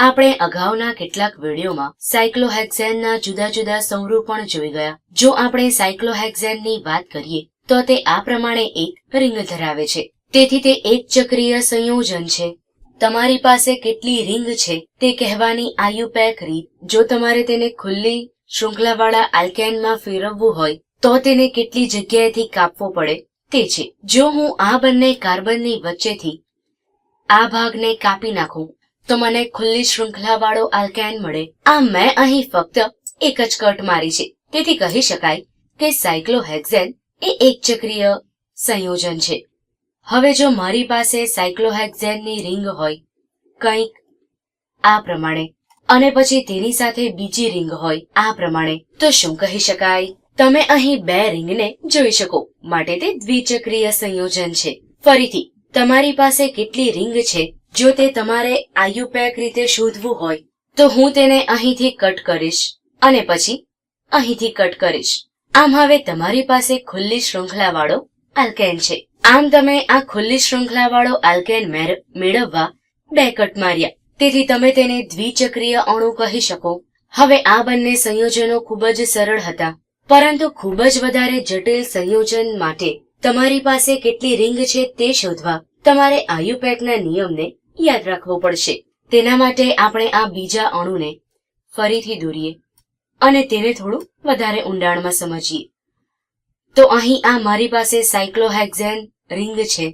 આપણે અગાઉના કેટલાક વિડીયોમાં સાયક્લોહેક્ઝેનના જુદા જુદા સ્વરૂપણ જોઈ ગયા. જો આપણે સાયક્લોહેક્ઝેનની વાત કરીએ, તો તે આ પ્રમાણે એક રિંગ ધરાવે છે. તેથી તે એક ચક્રીય સંયોજન છે. તમારી પાસે કેટલી રિંગ છે તે કહેવાની આયુપેક રીત. જો તમારે તેને ખુલ્લી, શૃંખલાવાળા આલ્કેનમાં ફેરવવું હોય, તો તેને કેટલી જગ્યાએથી કાપવો પડે તે છે. જો હું આ બંને કાર્બનની વચ્ચેથી આ ભાગને કાપી નાખું તો મને ખુલ્લી શૃંખલાવાળો આલ્કેન મળે. આ મેં અહીં ફક્ત એક જ કટ મારી છે. તેથી કહી શકાય કે સાયક્લોહેક્ઝેન એ એક ચક્રીય સંયોજન છે. હવે જો મારી પાસે સાયક્લોહેક્ઝેનની રિંગ હોય, કંઈક આ પ્રમાણે, અને પછી તેની સાથે બીજી રિંગ હોય, આ પ્રમાણે, તો શું કહી શકાય? તમે અહીં બે રિંગને જોઈ શકો. માટે તે દ્વિચક્રીય સંયોજન છે. ફરીથી, તમારી પાસે કેટલી રિંગ છે? જો તે તમારે આયુપેક રીતે શોધવું હોય, તો હું તેને અહીંથી કટ કરીશ અને પછી અહીંથી કટ કરીશ. આમ હવે તમારી પાસે ખુલ્લી શૃંખલાવાળો આલ્કેન છે. આમ તમે આ ખુલ્લી શૃંખલાવાળો આલ્કેન મેળવવા બે કટ માર્યા. તેથી તમે તેને દ્વિચક્રીય અણુ કહી શકો. હવે આ બંને સંયોજનો ખૂબ જ સરળ હતા. પરંતુ ખૂબ જ વધારે જટિલ સંયોજન માટે તમારી પાસે કેટલી રિંગ છે તે શોધવા તમારે આયુપેકના નિયમને યાદ રાખવો પડશે. તેના માટે આપણે આ બીજા અણુને ફરીથી દોરીએ અને તેને થોડું વધારે ઊંડાણમાં સમજીએ. તો અહીં આ મારી પાસે સાયક્લોહેક્ઝેન રિંગ છે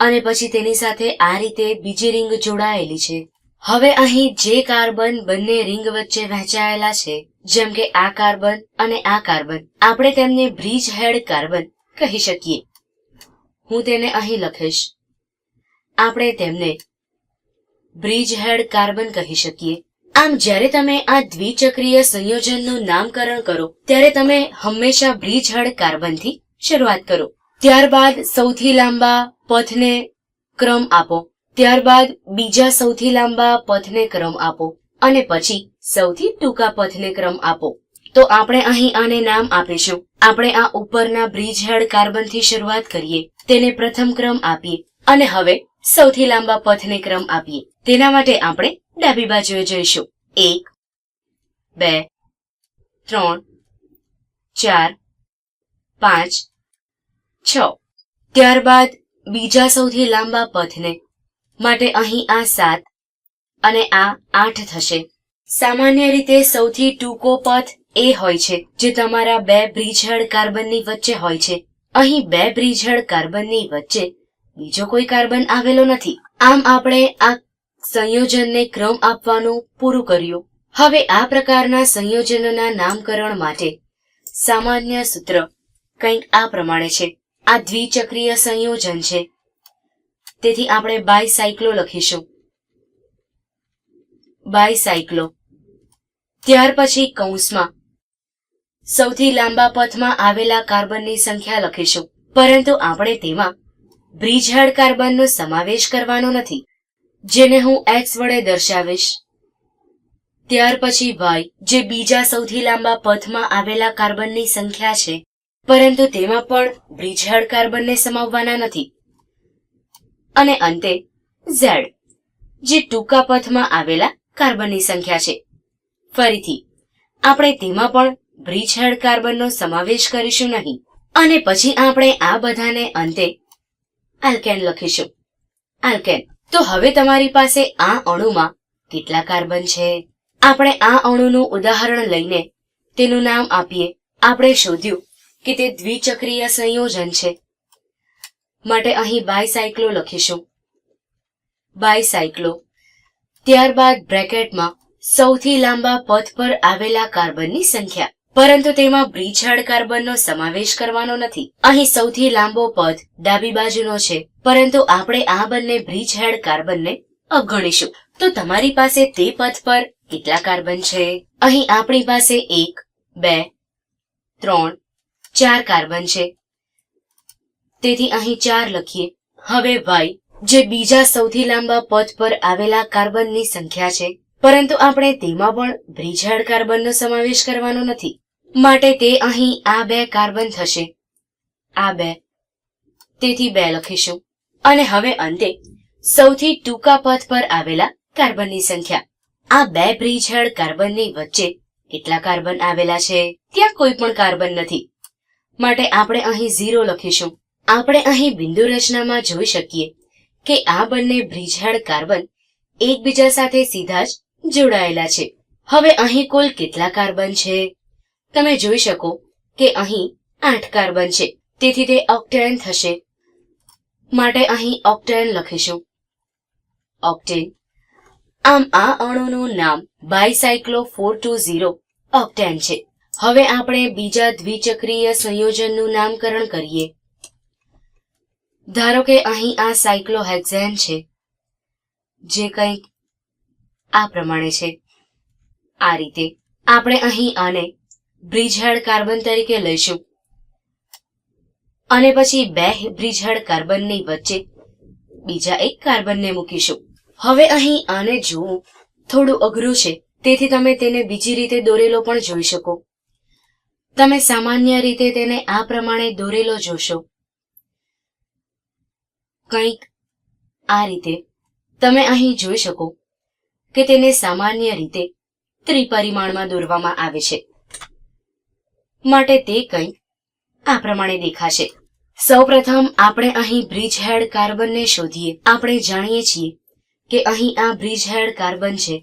અને પછી તેની સાથે આ રીતે બીજી રિંગ જોડાયેલી છે. હવે અહીં જે કાર્બન બંને રિંગ વચ્ચે વહેંચાયેલા છે, જેમ કે આ કાર્બન અને આ કાર્બન, આપણે તેમને બ્રિજ હેડ કાર્બન કહી શકીએ. હું તેને અહીં લખીશ. આપણે તેમને બ્રિજ હેડ કાર્બન કહી શકીએ. આમ જ્યારે તમે આ દ્વિચક્રીય સંયોજનનું નામકરણ કરો, ત્યારે તમે હંમેશા બ્રિજ હેડ કાર્બનથી શરૂઆત કરો. ત્યારબાદ સૌથી લાંબા પથને ક્રમ આપો. ત્યારબાદ બીજા સૌથી લાંબા પથને ક્રમ આપો અને પછી સૌથી ટૂંકા પથને ક્રમ આપો. તો આપણે અહીં આને નામ આપીશું. આપણે આ ઉપરના બ્રિજ હેડ કાર્બનથી શરૂઆત કરીએ, તેને પ્રથમ ક્રમ આપીએ અને હવે સૌથી લાંબા પથને ક્રમ આપીએ. તેના માટે આપણે ડાબી બાજુએ જઈશું. એક, બે, ત્રણ, ચાર, પાંચ, છ. ત્યારબાદ બીજા સૌથી લાંબા પથને માટે અહીં આ સાત અને આ આઠ થશે. સામાન્ય રીતે સૌથી ટૂંકો પથ એ હોય છે જે તમારા બે બ્રિજહેડ કાર્બનની વચ્ચે હોય છે. અહીં બે બ્રિજહેડ કાર્બનની વચ્ચે બીજો કોઈ કાર્બન આવેલો નથી. આમ આપણે આ સંયોજનને ક્રમ આપવાનું પૂરું કર્યું. હવે આ પ્રકારના સંયોજનોના નામકરણ માટે સામાન્ય સૂત્ર કંઈક આ પ્રમાણે છે. આ દ્વિચક્રીય સંયોજન છે. તેથી આપણે બાયસાયક્લો લખીશું. બાયસાયક્લો. ત્યાર પછી કૌંસમાં. સૌથી લાંબા પથમાં આવેલા કાર્બનની સંખ્યા લખીશું. પરંતુ આપણે તેમાં બ્રિજહેડ કાર્બનનો સમાવેશ કરવાનો નથી, જેને હું એક્સ વડે દર્શાવીશ. ત્યાર પછી વાય, જે બીજા સૌથી લાંબા પથમાં આવેલા કાર્બનની સંખ્યા છે, પરંતુ તેમાં પણ બ્રિજહેડ કાર્બનને સમાવવાના નથી. અને અંતે, ઝેડ, જે ટૂંકા પથમાં આવેલા કાર્બનની સંખ્યા છે. ફરીથી, આપણે તેમાં પણ બ્રિજહેડ કાર્બનનો સમાવેશ કરીશું નહીં. અને પછી આપણે આ બધાને અંતે આલ્કેન લખીશું. આલ્કેન તો હવે તમારી પાસે આ અણુમાં કેટલા કાર્બન છે? આપણે આ અણુનું ઉદાહરણ લઈને તેનું નામ આપીએ. આપણે શોધ્યું કે તે દ્વિચક્રીય સંયોજન છે. માટે અહીં બાયસાયક્લો લખીશું. બાયસાયક્લો ત્યારબાદ બ્રેકેટમાં સૌથી લાંબા પથ પર આવેલા કાર્બનની સંખ્યા. પરંતુ તેમાં બ્રિજહેડ કાર્બનનો સમાવેશ કરવાનો નથી. અહીં સૌથી લાંબો પથ ડાબી બાજુનો છે, પરંતુ આપણે આ બંને બ્રિજહેડ કાર્બનને અવગણીશું. તો તમારી પાસે તે પથ પર કેટલા કાર્બન છે? અહીં આપણી પાસે એક, બે, ત્રણ, ચાર કાર્બન છે. તેથી અહીં ચાર લખીએ. હવે વાય, જે બીજા સૌથી લાંબા પથ પર આવેલા કાર્બનની સંખ્યા છે, પરંતુ આપણે તેમાં પણ બ્રિજહેડ કાર્બનનો સમાવેશ કરવાનો નથી. માટે તે અહીં આ બે કાર્બન થશે. આ બે. તેથી બે લખીશું. અને હવે અંતે સૌથી ટૂંકા પથ પર આવેલા કાર્બનની સંખ્યા. આ બે બ્રિજ હેડ કાર્બનની વચ્ચે કેટલા કાર્બન આવેલા છે? ત્યાં કોઈ પણ કાર્બન નથી. માટે આપણે અહીં ઝીરો લખીશું. આપણે અહીં બિંદુ રચનામાં જોઈ શકીએ કે આ બંને બ્રિજ હેડ કાર્બન એકબીજા સાથે સીધા જ જોડાયેલા છે. હવે અહીં કુલ કેટલા કાર્બન છે? તમે જોઈ શકો કે અહીં આઠ કાર્બન છે તેથી તે ઓક્ટેન થશે. માટે અહીં ઓક્ટેન લખીશું. ઓક્ટેન. આમ આ અણુનું નામ bicyclo four two zero octane છે. હવે આપણે બીજા દ્વિચક્રીય સંયોજનનું નામકરણ કરીએ. ધારો કે અહીં આ સાયક્લોહેક્ઝેન છે, જે કંઈક આ પ્રમાણે છે. આ રીતે. આપણે અહીં આને બ્રિજહેડ કાર્બન તરીકે લઈશું અને પછી બે બ્રિજહેડ કાર્બનની વચ્ચે બીજા એક કાર્બનને મૂકીશું હવે અહીં આને જોવું થોડું અઘરું છે. તેથી તમે તેને બીજી રીતે દોરેલો પણ જોઈ શકો. તમે સામાન્ય રીતે તેને આ પ્રમાણે દોરેલો જોશો. કંઈક આ રીતે. તમે અહીં જોઈ શકો કે તેને સામાન્ય રીતે ત્રિપરિમાણમાં દોરવામાં આવે છે. માટે તે કંઈક આ પ્રમાણે દેખાશે. સૌપ્રથમ આપણે અહીં બ્રિજ હેડ કાર્બનને શોધીએ. આપણે જાણીએ છીએ કે અહીં આ બ્રિજ હેડ કાર્બન છે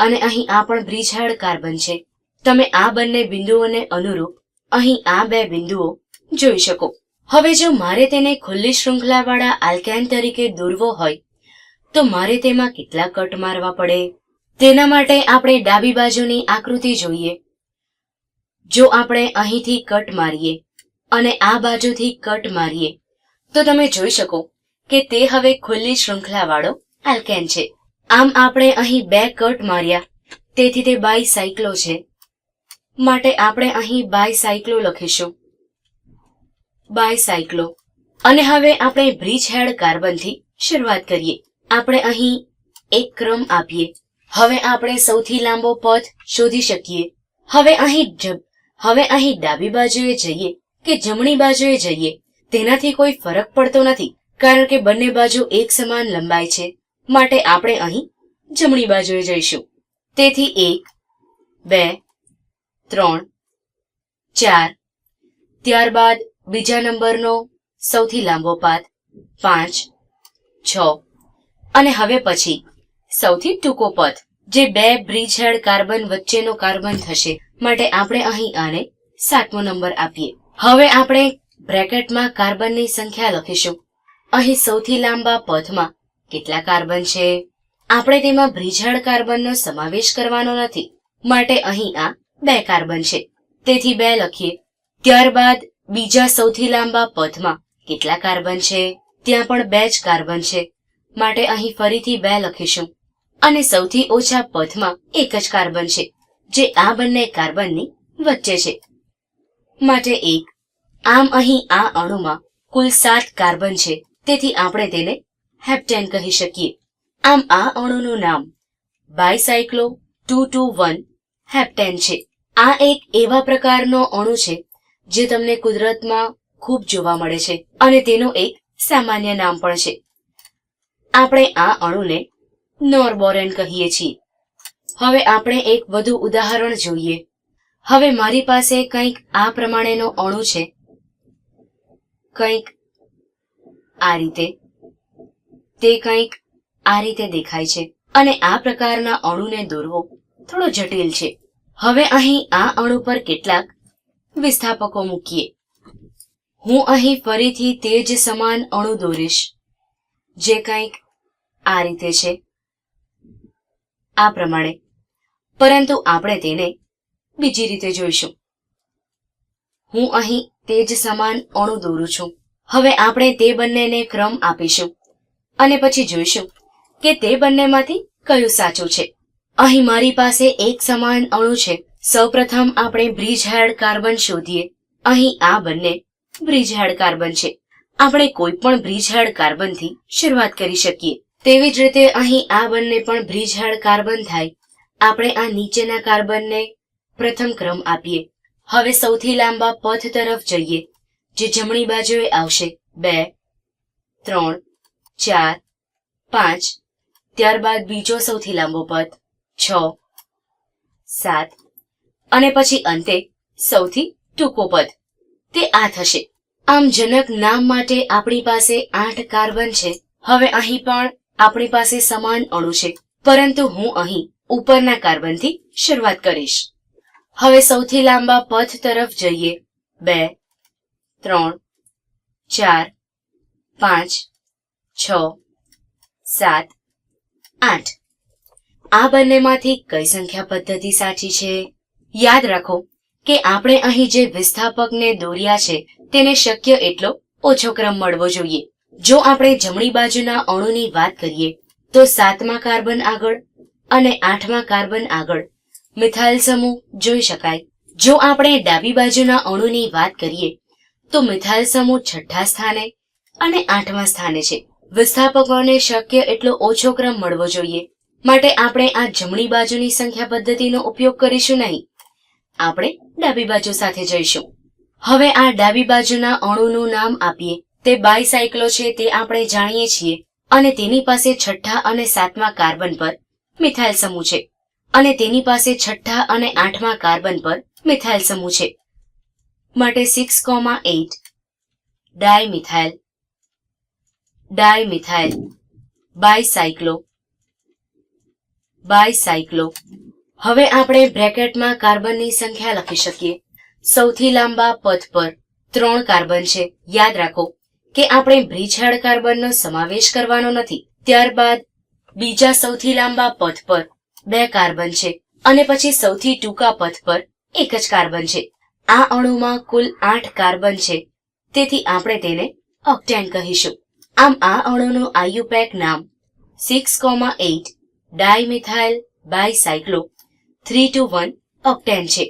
અને અહીં આ પણ બ્રિજ હેડ કાર્બન છે. તમે આ બંને બિંદુઓને અનુરૂપ અહીં આ બે બિંદુઓ જોઈ શકો. હવે જો મારે તેને ખુલ્લી શૃંખલાવાળા આલ્કેન તરીકે દોરવો હોય, તો મારે તેમાં કેટલા કટ મારવા પડે? તેના માટે આપણે ડાબી બાજુની આકૃતિ જોઈએ. જો આપણે અહીંથી કટ મારીએ અને આ બાજુથી કટ મારીએ, તો તમે જોઈ શકો કે તે હવે ખુલ્લી શૃંખલાવાળો આલ્કેન છે. આમ આપણે અહીં બે કટ માર્યા, તેથી તે બાયસાયક્લો છે. માટે આપણે અહીં બાયસાયક્લો લખીશું. બાયસાયક્લો અને હવે આપણે બ્રિજ હેડ કાર્બનથી શરૂઆત કરીએ. આપણે અહીં એક ક્રમ આપીએ. હવે આપણે સૌથી લાંબો પથ શોધી શકીએ. હવે અહીં હવે અહીં ડાબી બાજુએ જઈએ કે જમણી બાજુએ જઈએ, તેનાથી કોઈ ફરક પડતો નથી, કારણ કે બંને બાજુ એક સમાન લંબાઈ છે. માટે આપણે અહીં જમણી બાજુએ જઈશું. તેથી એક, બે, ત્રણ, ચાર. ત્યારબાદ બીજા નંબરનો સૌથી લાંબો પાથ, પાંચ, છ. અને હવે પછી સૌથી ટૂંકો પથ, જે બે બ્રિજ હેડ કાર્બન વચ્ચેનો કાર્બન થશે. માટે આપણે અહીં આને સાતમો નંબર આપીએ. હવે આપણે બ્રેકેટમાં કાર્બનની સંખ્યા લખીશું. અહીં સૌથી લાંબા પથમાં કેટલા કાર્બન છે? આપણે તેમાં બ્રિજહેડ કાર્બનનો સમાવેશ કરવાનો નથી. માટે અહીં આ બે કાર્બન છે. તેથી બે લખીએ. ત્યારબાદ બીજા સૌથી લાંબા પથમાં કેટલા કાર્બન છે? ત્યાં પણ બે જ કાર્બન છે. માટે અહીં ફરીથી બે લખીશું. અને સૌથી ઓછા પથમાં એક જ કાર્બન છે. જે આ બંને કાર્બનની વચ્ચે છે. માટે એક, આમ અહીં આ અણુમાં કુલ સાત કાર્બન છે, તેથી આપણે તેને હેપ્ટેન કહી શકીએ. આમ આ અણુનું નામ bicyclo two two one heptane છે. આ એક એવા પ્રકારનો અણુ છે, જે તમને કુદરતમાં ખૂબ જોવા મળે છે, અને તેનું એક સામાન્ય નામ પણ છે. આપણે આ અણુને નોરબોરેન કહીએ છીએ. હવે આપણે એક વધુ ઉદાહરણ જોઈએ. હવે મારી પાસે કંઈક આ પ્રમાણેનો અણુ છે. કંઈક આ રીતે. તે કંઈક આ રીતે દેખાય છે. અને આ પ્રકારના અણુને દોરવો થોડો જટિલ છે. હવે અહીં આ અણુ પર કેટલાક વિસ્થાપકો મૂકીએ. હું અહીં ફરીથી તે જ સમાન અણુ દોરીશ, જે કંઈક આ રીતે છે. આ પ્રમાણે. પરંતુ આપણે તેને બીજી રીતે જોઈશું. હું અહીં તે જ સમાન અણુ દોરું છું. હવે આપણે તે બંનેને ક્રમ આપીશું અને પછી જોઈશું કે તે બંનેમાંથી કયું સાચું છે. અહીં મારી પાસે એક સમાન અણુ છે. સૌપ્રથમ આપણે બ્રિજ હેડ કાર્બન શોધીએ. અહીં આ બંને બ્રિજ હેડ કાર્બન છે. આપણે કોઈ પણ બ્રિજ હેડ કાર્બનથી શરૂઆત કરી શકીએ. તેવી જ રીતે અહીં આ બંને પણ બ્રિજ હેડ કાર્બન થાય આપણે આ નીચેના કાર્બનને પ્રથમ ક્રમ આપીએ. હવે સૌથી લાંબા પથ તરફ જઈએ, જે જમણી બાજુએ આવશે. બે, ત્રણ, ચાર, પાંચ. ત્યારબાદ બીજો સૌથી લાંબો પથ, છ, સાત. અને પછી અંતે સૌથી ટૂંકો પદ તે આ થશે. આમ જનક નામ માટે આપણી પાસે આઠ કાર્બન છે. હવે અહીં પણ આપણી પાસે સમાન અણુ છે. પરંતુ હું અહીં ઉપરના કાર્બનથી શરૂઆત કરીશ. હવે સૌથી લાંબા પથ તરફ જઈએ. બે, ત્રણ, ચાર, પાંચ, છ, સાત, આઠ. આ બંનેમાંથી કઈ સંખ્યા પદ્ધતિ સાચી છે? યાદ રાખો કે આપણે અહીં જે વિસ્થાપકને દોર્યા છે, તેને શક્ય એટલો ઓછો ક્રમ મળવો જોઈએ. જો આપણે જમણી બાજુના અણુની વાત કરીએ, તો સાતમા કાર્બન આગળ અને આઠમા કાર્બન આગળ મિથાઇલ સમૂહ જોઈ શકાય. જો આપણે ડાબી બાજુના અણુની વાત કરીએ, તો મિથાઇલ સમૂહ છઠ્ઠા સ્થાને અને આઠમા સ્થાને છે. વિસ્થાપકોને શક્ય એટલો ઓછો ક્રમ મળવો જોઈએ. માટે આપણે આ જમણી બાજુની સંખ્યા પદ્ધતિનો ઉપયોગ કરીશું નહીં. આપણે ડાબી બાજુ સાથે જઈશું. હવે આ ડાબી બાજુના અણુનું નામ આપીએ. તે બાયસાયકલો છે તે આપણે જાણીએ છીએ. અને તેની પાસે છઠ્ઠા અને સાતમા કાર્બન પર મિથાઇલ સમૂહ છે. અને તેની પાસે છઠ્ઠા અને આઠમા કાર્બન પર મિથાઇલ સમૂહ છે. માટે six comma eight dimethyl dimethyl bicyclo bicyclo હવે આપણે બ્રેકેટમાં કાર્બનની સંખ્યા લખી શકીએ. સૌથી લાંબા પથ પર ત્રણ કાર્બન છે. યાદ રાખો કે આપણે બ્રીછાડ કાર્બનનો સમાવેશ કરવાનો નથી. ત્યારબાદ બીજા સૌથી લાંબા પથ પર બે કાર્બન છે અને પછી સૌથી ટૂંકા પથ પર એક જ કાર્બન છે. આ અણુમાં કુલ આઠ કાર્બન છે. તેથી આપણે તેને ઓક્ટેન કહીશું. આમ આ અણુનું આયુપેક નામ six comma eight dimethyl bicyclo three two one octane છે.